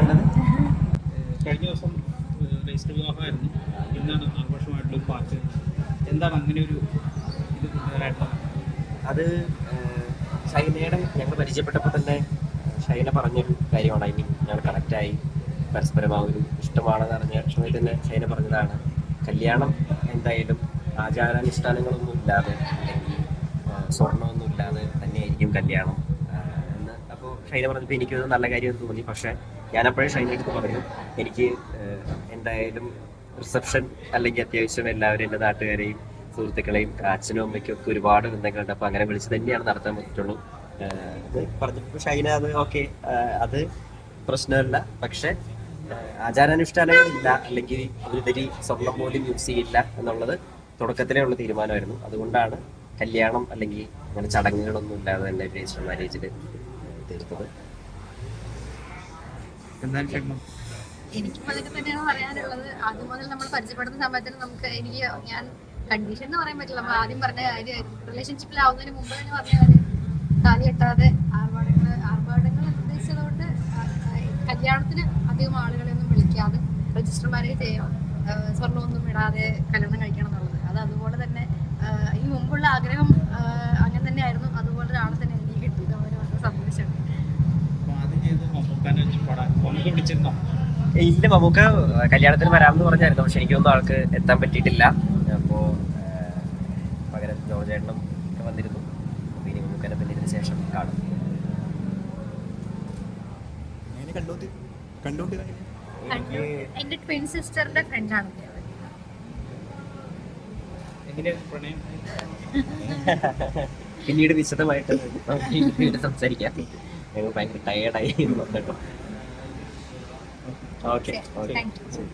പറയേണ്ടത് കഴിഞ്ഞ ദിവസം രജിസ്റ്റർ വിവാഹമായിരുന്നു. ഇന്നാണ് ആഘോഷമായിട്ടുള്ള പാട്ട്. എന്താണ് അങ്ങനെ ഒരു ഇത് അത് ശൈലയുടെ ഷൈനയുടെ ഞങ്ങൾ പരിചയപ്പെട്ടപ്പോൾ തന്നെ ഷൈന പറഞ്ഞൊരു കാര്യമാണ്. ഐ മീൻ ഞങ്ങൾ കണക്റ്റായി പരസ്പരം ആ ഒരു ഇഷ്ടമാണെന്ന് അറിഞ്ഞ സമയത്ത് തന്നെ ഷൈന പറഞ്ഞതാണ് കല്യാണം എന്തായാലും ആചാരാനുഷ്ഠാനങ്ങളൊന്നും ഇല്ലാതെ അല്ലെങ്കിൽ സ്വർണമൊന്നും ഇല്ലാതെ തന്നെയായിരിക്കും കല്യാണം. എന്ന് അപ്പോൾ ഷൈന പറഞ്ഞപ്പോൾ എനിക്കത് നല്ല കാര്യം തോന്നി. പക്ഷേ ഞാനപ്പോഴേ ഷൈന എടുത്ത് പറഞ്ഞു എനിക്ക് എന്തായാലും റിസപ്ഷൻ അല്ലെങ്കിൽ അത്യാവശ്യം എല്ലാവരും എന്റെ നാട്ടുകാരെയും സുഹൃത്തുക്കളെയും അച്ഛനും അമ്മയ്ക്കും ഒക്കെ ഒരുപാട് ബന്ധങ്ങളുണ്ട്. അപ്പോൾ അങ്ങനെ വിളിച്ച് തന്നെയാണ് നടത്താൻ പറ്റുള്ളൂ പറഞ്ഞപ്പോൾ ഷൈന അത് ഓക്കെ അത് പ്രശ്നമല്ല. പക്ഷെ ആചാരാനുഷ്ഠാനങ്ങളില്ല അല്ലെങ്കിൽ ഒരുതരി സ്വർണം പോലും യൂസ് ചെയ്യില്ല എന്നുള്ളത് തുടക്കത്തിലേ ഉള്ള തീരുമാനമായിരുന്നു. അതുകൊണ്ടാണ് കല്യാണം അല്ലെങ്കിൽ അങ്ങനെ ചടങ്ങുകളൊന്നും ഇല്ലാതെ തന്നെ മാരേജിൽ തീർത്തത്. എന്താണ് ക്ഷമ എനിക്കും അതൊക്കെ തന്നെയാണ് പറയാനുള്ളത്. ആദ്യം മുതൽ നമ്മൾ പരിചയപ്പെടുന്ന സമയത്തിന് നമുക്ക് എനിക്ക് ഞാൻ കണ്ടീഷൻ എന്ന് പറയാൻ പറ്റില്ല. നമ്മൾ ആദ്യം പറഞ്ഞ കാര്യമായിരുന്നു റിലേഷൻഷിപ്പിലാവുന്നതിന് മുമ്പ് തന്നെ പറഞ്ഞ കാര്യം. താലി കെട്ടാതെ ആർഭാടങ്ങൾ ആർഭാടങ്ങൾ ആ, കല്യാണത്തിന് അധികം ആളുകളെ ഒന്നും വിളിക്കാതെ രജിസ്റ്റർ മാരേജ് ചെയ്യാം സ്വർണമൊന്നും ഇടാതെ കല്യാണം കഴിക്കണം എന്നുള്ളത്. അത് അതുപോലെ തന്നെ ഈ മുമ്പുള്ള ആഗ്രഹം അങ്ങനെ തന്നെ ആയിരുന്നു അതുപോലെ ഒരാളെ തന്നെ എനിക്ക് കിട്ടിയത്. അവർ വളരെ സന്തോഷമുണ്ട് മമ്മൂക്ക വിളിച്ചിരുന്നോ ഇല്ല നമുക്ക് കല്യാണത്തിന് വരാമെന്ന് പറഞ്ഞായിരുന്നു. പക്ഷെ എനിക്കൊന്നും ആൾക്ക് എത്താൻ പറ്റിയിട്ടില്ല. അപ്പോ പകരം ജോർജേട്ടനും ഒക്കെ വന്നിരുന്നു. അപ്പോൾ ഇനി മമ്മൂക്കനെ പിന്നെ ഇതിന് ശേഷം കാണും. എന്റെ ട്വിൻ സിസ്റ്ററിന്റെ പിന്നീട് വിശദമായിട്ട് നമുക്ക് പിന്നീട് സംസാരിക്കാം. ഞങ്ങൾ ഭയങ്കര ടയേർഡായി വന്നിട്ടോ ഓക്കെ ഓക്കെ താങ്ക് യു